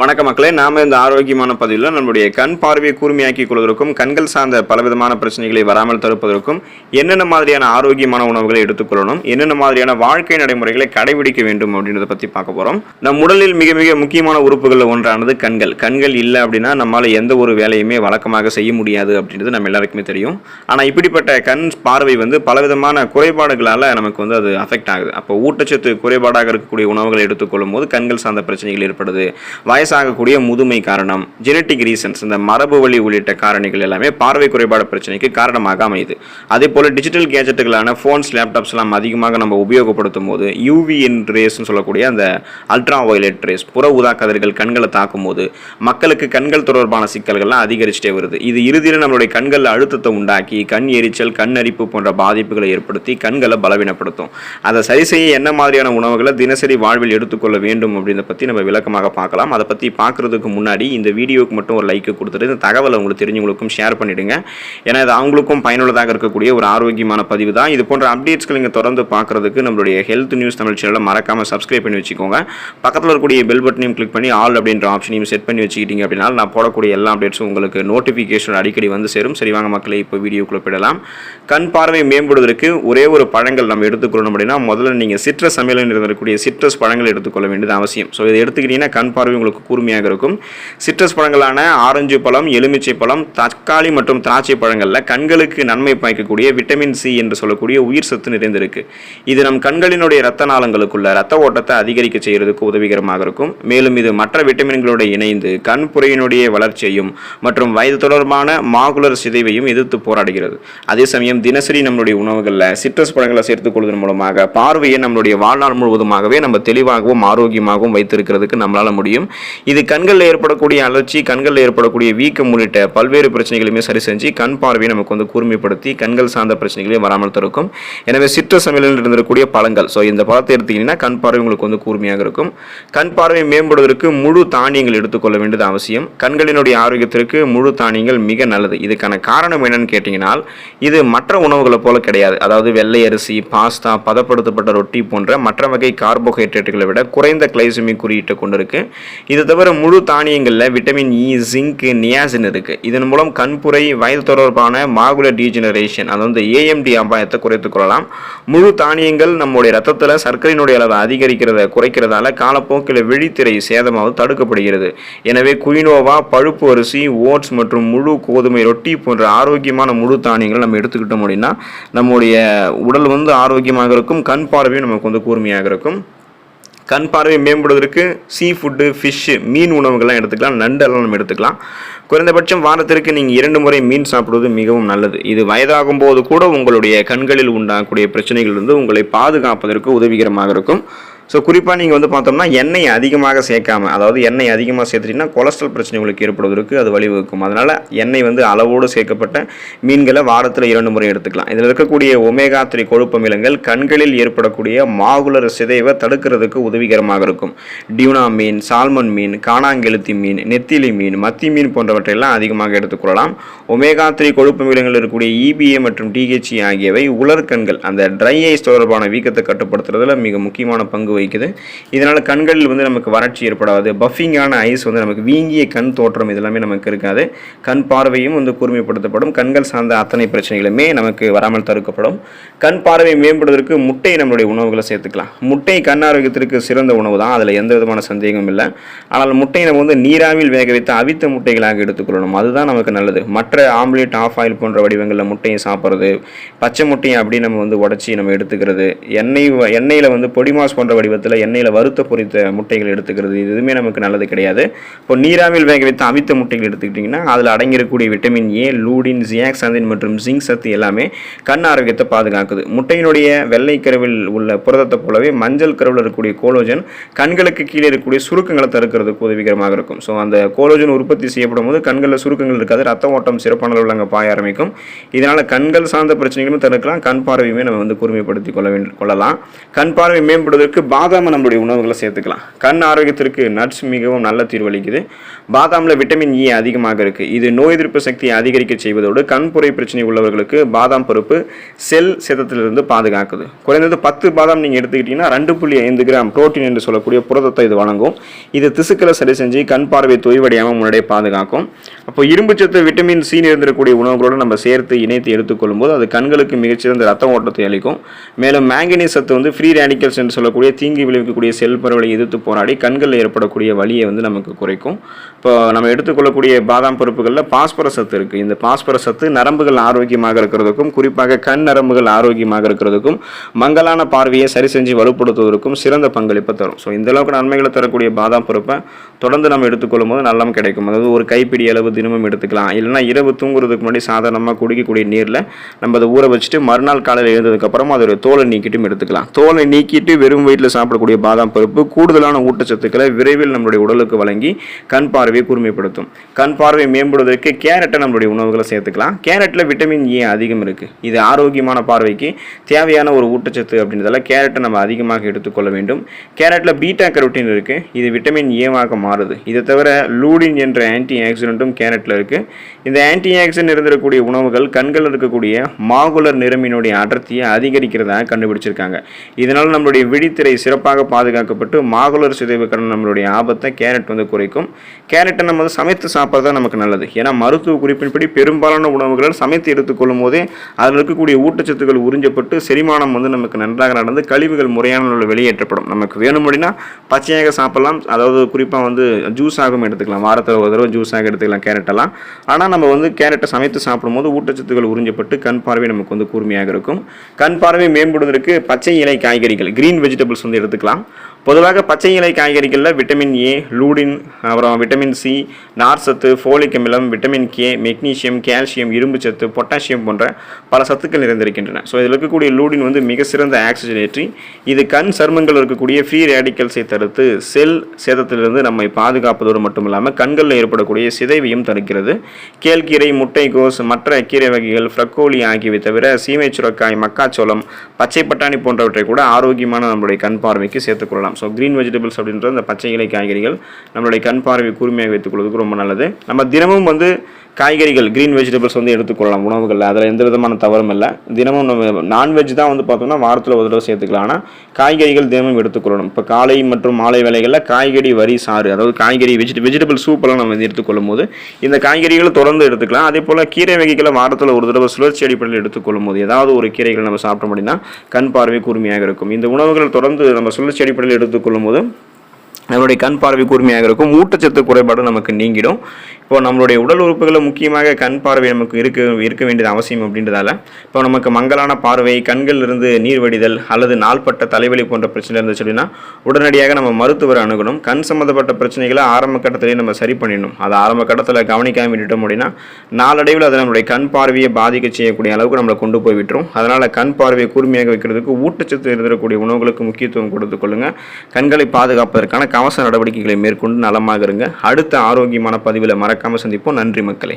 வணக்க மக்களே நாம இந்த ஆரோக்கியமான பதிவில் நம்முடைய கண் பார்வையை கூர்மையாக்கிக் கொள்வதற்கும் கண்கள் சார்ந்த பலவிதமான பிரச்சனைகளை வராமல் தடுப்பதற்கும் என்னென்ன மாதிரியான ஆரோக்கியமான உணவுகளை எடுத்துக்கொள்ளணும் என்னென்ன மாதிரியான வாழ்க்கை நடைமுறைகளை கடைபிடிக்க வேண்டும் அப்படின்றத பற்றி பார்க்க போகிறோம் நம் உடலில் மிக மிக முக்கியமான உறுப்புகளில் ஒன்றானது கண்கள். கண்கள் இல்லை அப்படின்னா நம்மளால் எந்த ஒரு வேலையுமே வழக்கமாக செய்ய முடியாது அப்படின்றது நம்ம எல்லாருக்குமே தெரியும். ஆனால் இப்படிப்பட்ட கண் பார்வை வந்து பலவிதமான குறைபாடுகளால் நமக்கு வந்து அது அஃபெக்ட் ஆகுது. அப்போ ஊட்டச்சத்து குறைபாடாக இருக்கக்கூடிய உணவுகளை எடுத்துக்கொள்ளும் போது கண்கள் சார்ந்த பிரச்சனைகள் ஏற்படுது. வயசாகக்கூடிய முதுமை காரணம் ஜெனட்டிக் ரீசன்ஸ் இந்த மரபு வழி உள்ளிட்ட காரணிகள் எல்லாமே பார்வை குறைபாடு பிரச்சனைக்கு காரணமாக அமையுது. அதே போல் டிஜிட்டல் கேஜெட்டுகளான ஃபோன்ஸ் லேப்டாப்ஸ் எல்லாம் அதிகமாக நம்ம உபயோகப்படுத்தும் போது யூவிஎன் ரேஸ்னு சொல்லக்கூடிய அந்த அல்ட்ரா வயலட் ரேஸ் புற ஊதா கதிர்கள் கண்களை தாக்கும் போது மக்களுக்கு கண்கள் தொடர்பான சிக்கல்கள்லாம் அதிகரிச்சுட்டே வருது. இது இறுதியில் நம்மளுடைய கண்களில் அழுத்தத்தை உண்டாக்கி கண் எரிச்சல் கண் அரிப்பு போன்ற பாதிப்புகளை ஏற்படுத்தி கண்களை பலவீனப்படுத்தும். அதை சரி செய்ய என்ன மாதிரியான உணவுகளை தினசரி வாழ்வில் எடுத்துக்கொள்ள வேண்டும் அப்படின்றத பற்றி நம்ம விளக்கமாக பார்க்கலாம். அதை பற்றி பற்றி பார்க்குறதுக்கு முன்னாடி இந்த வீடியோவுக்கு மட்டும் ஒரு லைக்கு கொடுத்துட்டு இந்த தகவலை உங்களுக்கு தெரிஞ்சவங்களுக்கும் ஷேர் பண்ணிவிடுங்க ஏன்னா இது அவங்களுக்கும் பயனுள்ளதாக இருக்கக்கூடிய ஒரு ஆரோக்கியமான பதிவு தான். இது போன்ற அப்டேட்ஸ்கள் நீங்கள் தொடர்ந்து பார்க்குறதுக்கு நம்மளுடைய ஹெல்த் நியூஸ் தமிழ் சேனலை மறக்காமல் சப்ஸ்கிரைப் பண்ணி வச்சுக்கோங்க. பக்கத்தில் இருக்கக்கூடிய பெல் பட்டனையும் கிளிக் பண்ணி ஆல் அப்படின்ற ஆப்ஷனையும் செட் பண்ணி வச்சுக்கிட்டீங்க அப்படின்னா நான் போடக்கூடிய எல்லா அப்டேட்ஸும் உங்களுக்கு நோட்டிஃபிகேஷன் அடிக்கடி வந்து சேரும். சரி வாங்க மக்களை இப்போ வீடியோக்குள்ளே போயிடலாம். கண் பார்வை மேம்படுவதற்கு ஒரே ஒரு பழங்கள் நம்ம எடுத்துக்கொள்ளணும் அப்படின்னா முதல்ல நீங்கள் சிட்ரஸ் சமையலில் இருக்கக்கூடிய சிட்ரஸ் பழங்கள் எடுத்துக்கொள்ள வேண்டியது அவசியம். ஸோ இதை எடுத்துக்கிட்டீங்கன்னா கண் பார்வை உங்களுக்கு கூர்மையாக இருக்கும். சிட்ரஸ் பழங்களான ஆரஞ்சு பழம் எலுமிச்சை பழம் தக்காளி மற்றும் திராட்சை பழங்களில் கண்களுக்கு நன்மை பயக்கக்கூடிய விட்டமின் சி என்று சொல்லக்கூடிய உயிர் சத்து நிறைந்திருக்கு. இது நம் கண்களினுடைய ரத்த நாளங்களுக்குள்ள ரத்த ஓட்டத்தை அதிகரிக்க செய்கிறதுக்கு உதவிகரமாக இருக்கும். மேலும் இது மற்ற விட்டமின்களோடு இணைந்து கண் புரையினுடைய வளர்ச்சியையும் மற்றும் வயது தொடர்பான மாகுலர் சிதைவையும் எதிர்த்து போராடுகிறது. அதே சமயம் தினசரி நம்மளுடைய உணவுகளில் சிட்ரஸ் பழங்களை சேர்த்துக் கொள்வதன் மூலமாக பார்வையை நம்மளுடைய வாழ்நாள் முழுவதுமாகவே நம்ம தெளிவாகவும் ஆரோக்கியமாகவும் வைத்திருக்கிறதுக்கு நம்மளால் முடியும். இது கண்களில் ஏற்படக்கூடிய அலர்ச்சி கண்களில் ஏற்படக்கூடிய வீக்கம் உள்ளிட்ட பல்வேறு பிரச்சனைகளையுமே சரி செஞ்சு கண் பார்வையை நமக்கு வந்து கூர்மைப்படுத்தி கண்கள் சார்ந்த பிரச்சனைகளையும் வராமல் தடுக்கும். எனவே சிற்ற சமையலில் இருந்திருக்கக்கூடிய பழங்கள். ஸோ இந்த பழத்தை எடுத்தீங்கன்னா கண் பார்வை உங்களுக்கு வந்து கூர்மையாக இருக்கும். கண் பார்வை மேம்படுவதற்கு முழு தானியங்கள் எடுத்துக்கொள்ள வேண்டியது அவசியம். கண்களினுடைய ஆரோக்கியத்திற்கு முழு தானியங்கள் மிக நல்லது. இதுக்கான காரணம் என்னன்னு கேட்டிங்கன்னா இது மற்ற உணவுகளை போல கிடையாது. அதாவது வெள்ளை அரிசி பாஸ்தா பதப்படுத்தப்பட்ட ரொட்டி போன்ற மற்ற வகை கார்போஹைட்ரேட்டுகளை விட குறைந்த கிளைசமி குறியீட்டை கொண்டிருக்கு. இது தவிர முழு தானியங்களில் vitamin E e, zinc niacin இருக்குது இதன் மூலம் கண்புரை வயது தொடர்பான மாகுலர் டீஜெனரேஷன் அதாவது ஏஎம்டி அபாயத்தை குறைத்து கொள்ளலாம். முழு தானியங்கள் நம்முடைய ரத்தத்தில் சர்க்கரையினுடைய அளவை அதிகரிக்கிறத குறைக்கிறதால காலப்போக்கில் விழித்திரை சேதமாவது தடுக்கப்படுகிறது. எனவே குயினோவா பழுப்பு அரிசி ஓட்ஸ் மற்றும் முழு கோதுமை ரொட்டி போன்ற ஆரோக்கியமான முழு தானியங்கள் நம்ம எடுத்துக்கிட்டோம் அப்படின்னா நம்முடைய உடல் வந்து ஆரோக்கியமாக இருக்கும் கண் பார்வையும் நமக்கு வந்து கூர்மையாக இருக்கும். கண் பார்வை மேம்படுவதற்கு சீ ஃபுட்டு ஃபிஷ்ஷு மீன் உணவுகள்லாம் எடுத்துக்கலாம். நண்டெல்லாம் நம்ம எடுத்துக்கலாம். குறைந்தபட்சம் வாரத்திற்கு நீங்கள் இரண்டு முறை மீன் சாப்பிடுவது மிகவும் நல்லது. இது வயதாகும் போது கூட உங்களுடைய கண்களில் உண்டாகக்கூடிய பிரச்சனைகள் வந்து உங்களை பாதுகாப்பதற்கு உதவிகரமாக இருக்கும். ஸோ குறிப்பாக நீங்கள் வந்து பார்த்தோம்னா எண்ணெய் அதிகமாக சேர்க்காம அதாவது எண்ணெய் அதிகமாக சேர்த்துட்டிங்கன்னா கொலஸ்ட்ரால் பிரச்சனை உங்களுக்கு ஏற்படுவதற்கு அது வழிவகுக்கும். அதனால் எண்ணெய் வந்து அளவோடு சேர்க்கப்பட்ட மீன்களை வாரத்தில் இரண்டு முறை எடுத்துக்கலாம். இதில் இருக்கக்கூடிய ஒமேகா த்ரீ கொழுப்பமிலங்கள் கண்களில் ஏற்படக்கூடிய மாகுலர் சிதைவை தடுக்கிறதுக்கு உதவிகரமாக இருக்கும். டியூனா மீன் சால்மன் மீன் காணாங்கெழுத்தி மீன் நெத்திலி மீன் மத்தி மீன் போன்றவற்றையெல்லாம் அதிகமாக எடுத்துக்கொள்ளலாம் ஒமேகா த்ரீ கொழுப்பமிலங்கள் இருக்கக்கூடிய இபிஏ மற்றும் டிஹெச்இ ஆகியவை உலர்கண்கள் அந்த ட்ரை ஐஸ் தொடர்பான வீக்கத்தை கட்டுப்படுத்துறதுல மிக முக்கியமான பங்கு வகிக்குது. இதனால் கண்களில் வந்து நமக்கு வறட்சி ஏற்படாது. பஃபிங்கான ஐஸ் வந்து நமக்கு வீங்கிய கண் தோற்றம் இதெல்லாமே நமக்கு இருக்காது. கண் பார்வையும் வந்து கூர்மைப்படுத்தப்படும். கண்கள் சார்ந்த அத்தனை பிரச்சனைகளுமே நமக்கு வராமல் தடுக்கப்படும். கண் பார்வை மேம்படுவதற்கு முட்டையை நம்மளுடைய உணவுகளை சேர்த்துக்கலாம். முட்டை கண் ஆரோக்கியத்திற்கு சிறந்த உணவு தான். அதில் எந்த விதமான சந்தேகமும் இல்லை. ஆனால் முட்டையை நம்ம வந்து நீராவில் வேக வைத்து அவித்த முட்டைகளாக எடுத்துக்கொள்ளணும். அதுதான் நமக்கு நல்லது. மற்ற ஆம்லேட் ஆஃப் ஆயில் போன்ற வடிவங்களில் முட்டையை சாப்பிட்றது பச்சை முட்டையை அப்படி நம்ம வந்து உடச்சி நம்ம எடுத்துக்கிறது எண்ணெய் எண்ணெயில் வந்து பொடிமாஸ் போன்ற வடிவத்தில் எண்ணெயில் வறுத்த பொறித்த முட்டைகள் எடுத்துக்கிறது. இது எதுவுமே நமக்கு நல்லது கிடையாது. இப்போ நீராவில் வேக வைத்த அவித்த முட்டைகள் எடுத்துக்கிட்டிங்கன்னா அதில் அடங்கியிருக்கக்கூடிய விட்டமின் ஏ லூடின் ஜியாக்சாந்தின் மற்றும் ஜிங்க் சத்து எல்லாமே கண் ஆரோக்கியத்தை பாதுகாக்குது. முட்டையினுடைய வெள்ளை கருவில் உள்ள புரதத்தை போலவே மஞ்சள் கருவில் இருக்கக்கூடிய கோலோஜன் கண்களுக்கு கீழே இருக்கக்கூடிய சுருக்கங்களை தடுக்கிறதுக்கு உதவிகரமாக இருக்கும். ஸோ அந்த கோலோஜன் உற்பத்தி செய்யப்படும் போது கண்களில் சுருக்கங்கள் இருக்காது. ரத்த ஓட்டம் சிறப்பான அளவில் அங்கே பாய ஆரம்பிக்கும். இதனால் கண்கள் சார்ந்த பிரச்சனைகளும் தடுக்கலாம். கண் பார்வையுமே நம்ம வந்து கூர்மைப்படுத்தி கொள்ள வேண்டும் கொள்ளலாம். கண் பார்வை மேம்படுவதற்கு பாதாமை நம்மளுடைய உணவுகளை சேர்த்துக்கலாம். கண் ஆரோக்கியத்திற்கு நட்ஸ் மிகவும் நல்ல தீர்வளிக்குது பாதாமில் விட்டமின் இ அதிகமாக இருக்குது இது நோய் எதிர்ப்பு சக்தியை அதிகரிக்க செய்வதோடு கண் புரை பிரச்சனை உள்ளவர்களுக்கு பாதாம் பருப்பு செல் சேதத்திலிருந்து பாதுகாக்குது. குறைந்தது பத்து பாதாம் நீங்கள் எடுத்துக்கிட்டிங்கன்னா ரெண்டு புள்ளி ஐந்து கிராம் புரோட்டீன் என்று சொல்லக்கூடிய புரதத்தை இது வழங்கும். இது திசுக்களை சரி செஞ்சு கண் பார்வை தொய்வடையாமல் முன்னாடியே பாதுகாக்கும். அப்போ இரும்பு சத்து விட்டமின் சி நிறைந்திருக்கக்கூடிய உணவுகளோடு நம்ம சேர்த்து இணைத்து எடுத்துக்கொள்ளும்போது அது கண்களுக்கு மிகச்சிறந்த ரத்த ஓட்டத்தை அளிக்கும். மேலும் மேங்கனீஸ் சத்து வந்து ஃப்ரீ ரேடிக்கல்ஸ் என்று சொல்லக்கூடிய தீங்கு விளைவிக்கக்கூடிய செல் பரவலை எதிர்த்து போராடி கண்களில் ஏற்படக்கூடிய வலியை வந்து நமக்கு குறைக்கும். இப்போ நம்ம எடுத்துக்கொள்ளக்கூடிய பாதாம் பருப்புகளில் பாஸ்பரஸ் சத்து இருக்குது இந்த பாஸ்பரஸ் சத்து நரம்புகள் ஆரோக்கியமாக இருக்கிறதுக்கும் குறிப்பாக கண் நரம்புகள் ஆரோக்கியமாக இருக்கிறதுக்கும் மங்கலான பார்வையை சரி செஞ்சு வலுப்படுத்துவதற்கும் சிறந்த பங்களிப்பை தரும். ஸோ இந்த அளவுக்கு நன்மைகளை தரக்கூடிய பாதாம் பருப்பை தொடர்ந்து நம்ம எடுத்துக்கொள்ளும் போது நல்லம் கிடைக்கும். அதாவது ஒரு கைப்பிடி அளவு தினமும் எடுத்துக்கலாம். இல்லைன்னா இரவு தூங்குறதுக்கு முன்னாடி சாதாரணமாக குடிக்கக்கூடிய நீரில் நம்ம அதை ஊற வச்சுட்டு மறுநாள் காலையில் எழுந்ததுக்கப்புறம் அதோட தோலை நீக்கிட்டும் எடுத்துக்கலாம். தோலை நீக்கிட்டு வெறும் வயிற்றில் சாப்பிடக்கூடிய பாதாம் பருப்பு கூடுதலான ஊட்டச்சத்துக்களை விரைவில் நம்மளுடைய உடலுக்கு வழங்கி கண் பார்வையை கூர்மைப்படுத்தும். கண் பார்வை மேம்படுவதற்கு கேரட்டை நம்மளுடைய உணவுகளை சேர்த்துக்கலாம். கேரட்டில் விட்டமின் ஏ அதிகம் இருக்குது இது ஆரோக்கியமான பார்வைக்கு தேவையான ஒரு ஊட்டச்சத்து அப்படின்றதால கேரட்டை நம்ம அதிகமாக எடுத்துக்கொள்ள வேண்டும். கேரட்டில் பீட்டா கரோட்டின் இருக்குது இது விட்டமின் ஏவாக மாறுது. இதை தவிர லூடின் என்ற ஆன்டி ஆக்சிடென்ட்டும் கேரட்டில் இருக்குது இந்த ஆன்டி ஆக்சிடென்ட் இருந்திருக்கக்கூடிய உணவுகள் கண்களில் இருக்கக்கூடிய மாகுலர் நிறமினுடைய அடர்த்தியை அதிகரிக்கிறதாக கண்டுபிடிச்சிருக்காங்க. இதனால் நம்மளுடைய விழித்திரை சிறப்பாக பாதுகாக்கப்பட்டு மாகுலர் சிதைவு கடன் நம்மளுடைய ஆபத்தை கேரட் வந்து குறைக்கும். கேரட்டை நம்ம வந்து சமைத்து சாப்பிட்றது தான் நமக்கு நல்லது. ஏன்னா மருத்துவ குறிப்பின்படி பெரும்பாலான உணவுகள் சமைத்து எடுத்துக்கொள்ளும் போதே அதில் இருக்கக்கூடிய ஊட்டச்சத்துக்கள் உறிஞ்சப்பட்டு செரிமானம் வந்து நமக்கு நன்றாக நடந்து கழிவுகள் முறையான வெளியேற்றப்படும். நமக்கு வேணும் அப்படின்னா பச்சையாக சாப்பிடலாம். அதாவது குறிப்பாக வந்து ஜூஸ் ஆகும் எடுத்துக்கலாம். வாரத்தில் ஒரு தடவை ஜூஸ் ஆக எடுத்துக்கலாம் கேரட்டெல்லாம் ஆனால் நம்ம வந்து கேரட்டை சமைத்து சாப்பிடும்போது ஊட்டச்சத்துக்கள் உறிஞ்சப்பட்டு கண் பார்வை நமக்கு வந்து கூர்மையாக இருக்கும். கண் பார்வை மேம்படுவதற்கு பச்சை இலை காய்கறிகள் கிரீன் வெஜிடபிள்ஸ் வந்து எடுத்துக்கலாம். பொதுவாக பச்சை இலை காய்கறிகளில் விட்டமின் ஏ லூடின் அப்புறம் விட்டமின் சி நார்சத்து ஃபோலிக் அமிலம் விட்டமின் கே மெக்னீசியம் கால்சியம் இரும்பு சத்து பொட்டாசியம் போன்ற பல சத்துக்கள் நிறைந்திருக்கின்றன. ஸோ இதில் இருக்கக்கூடிய லூடின் வந்து மிக சிறந்த ஆக்சிஜனேற்றி இது கண் சர்மங்கள் இருக்கக்கூடிய ஃப்ரீ ரேடிக்கல்ஸை தடுத்து செல் சேதத்திலிருந்து நம்மை பாதுகாப்பதோடு மட்டும் இல்லாமல் கண்களில் ஏற்படக்கூடிய சிதைவையும் தடுக்கிறது. கேழ்கீரை முட்டைகோஸ் மற்ற கீரை வகைகள் ஃப்ரக்கோலி ஆகியவை தவிர சீமை சுரக்காய் மக்காச்சோளம் பச்சை பட்டாணி போன்றவற்றை கூட ஆரோக்கியமான நம்மளுடைய கண் பார்வைக்கு சேர்த்துக்கொள்ளலாம் ஸோ க்ரீன் வெஜிடபிள்ஸ் அப்படின்ற அந்த பச்சை இலை காய்கறிகள் நம்மளுடைய கண் பார்வை கூர்மையாக வைத்துக்கொள்வதற்கு ரொம்ப நல்லது. நம்ம தினமும் வந்து காய்கறிகள் க்ரீன் வெஜிடபிள்ஸ் வந்து எடுத்துக்கொள்ளலாம் உணவுகளில். அதில் எந்த விதமான தவறும் இல்லை. தினமும் நம்ம நான்வெஜ் தான் வந்து பார்த்தோம்னா வாரத்தில் ஒரு தடவை சேர்த்துக்கலாம். ஆனால் காய்கறிகள் தினமும் எடுத்துக்கொள்ளணும் இப்போ காலை மற்றும் மாலை வேலைகளில் காய்கறி வரி சாறு அதாவது காய்கறி வெஜிட வெஜிடபிள் சூப்பெல்லாம் நம்ம வந்து எடுத்துக்கொள்ளும் போது இந்த காய்கறிகளை தொடர்ந்து எடுத்துக்கலாம். அதே போல் கீரை வகைகளை வாரத்தில் ஒரு தடவை சுழற்சி அடிப்படையில் எடுத்துக்கொள்ளும் போது ஏதாவது ஒரு கீரைகள் நம்ம சாப்பிட்டோம் அப்படின்னா கண் பார்வை கூர்மையாக இருக்கும். இந்த உணவுகள் தொடர்ந்து நம்ம சுழற்சி அடிப்படையில் எடுத்துக்கொள்ளும் போது நம்மளுடைய கண் பார்வை கூர்மையாக இருக்கும். ஊட்டச்சத்து குறைபாடு நமக்கு நீங்கிடும். இப்போ நம்மளுடைய உடல் உறுப்புகளில் முக்கியமாக கண் பார்வை நமக்கு இருக்க இருக்க வேண்டியது அவசியம் அப்படின்றதால இப்போ நமக்கு மங்கலான பார்வை கண்கள் இருந்து நீர் வடிதல் அல்லது நாள்பட்ட தலைவலி போன்ற பிரச்சனை இருந்துச்சு அப்படின்னா உடனடியாக நம்ம மருத்துவரை அணுகணும். கண் சம்மந்தப்பட்ட பிரச்சனைகளை ஆரம்ப கட்டத்திலேயே நம்ம சரி பண்ணிடணும். அதை ஆரம்ப கட்டத்தில் கவனிக்காம விட்டுட்டோம் அப்படின்னா நாளடைவில் அதை நம்மளுடைய கண் பார்வையை பாதிக்க செய்யக்கூடிய அளவுக்கு நம்மளை கொண்டு போய் விட்டுரும். அதனால் கண் பார்வையை கூர்மையாக வைக்கிறதுக்கு ஊட்டச்சத்து இருந்திருக்கக்கூடிய உணவுகளுக்கு முக்கியத்துவம் கொடுத்து கொள்ளுங்கள் கண்களை பாதுகாப்பதற்கான கவச நடவடிக்கைகளை மேற்கொண்டு நலமாக இருங்க அடுத்த ஆரோக்கியமான பதிவில் மறக்காமல் சந்திப்போம். நன்றி மக்களே.